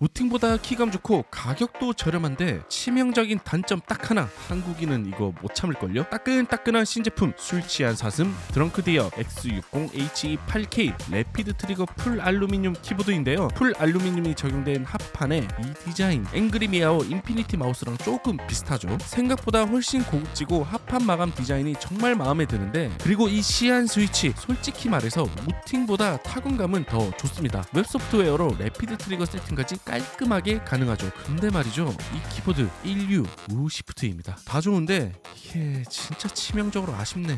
무팅보다 키감 좋고 가격도 저렴한데 치명적인 단점 딱 하나. 한국인은 이거 못 참을걸요? 따끈따끈한 신제품 술 취한 사슴 드렁크 디어 X60HE8K 레피드 트리거 풀 알루미늄 키보드인데요. 풀 알루미늄이 적용된 합판에 이 디자인 앵그리 미아오 인피니티 마우스랑 조금 비슷하죠? 생각보다 훨씬 고급지고 합판 마감 디자인이 정말 마음에 드는데 그리고 이 시안 스위치 솔직히 말해서 무팅보다 타건감은 더 좋습니다. 웹 소프트웨어로 레피드 트리거 세팅까지 깔끔하게 가능하죠. 근데 말이죠 이 키보드 1U 우 시프트입니다. 다 좋은데 이게 진짜 치명적으로 아쉽네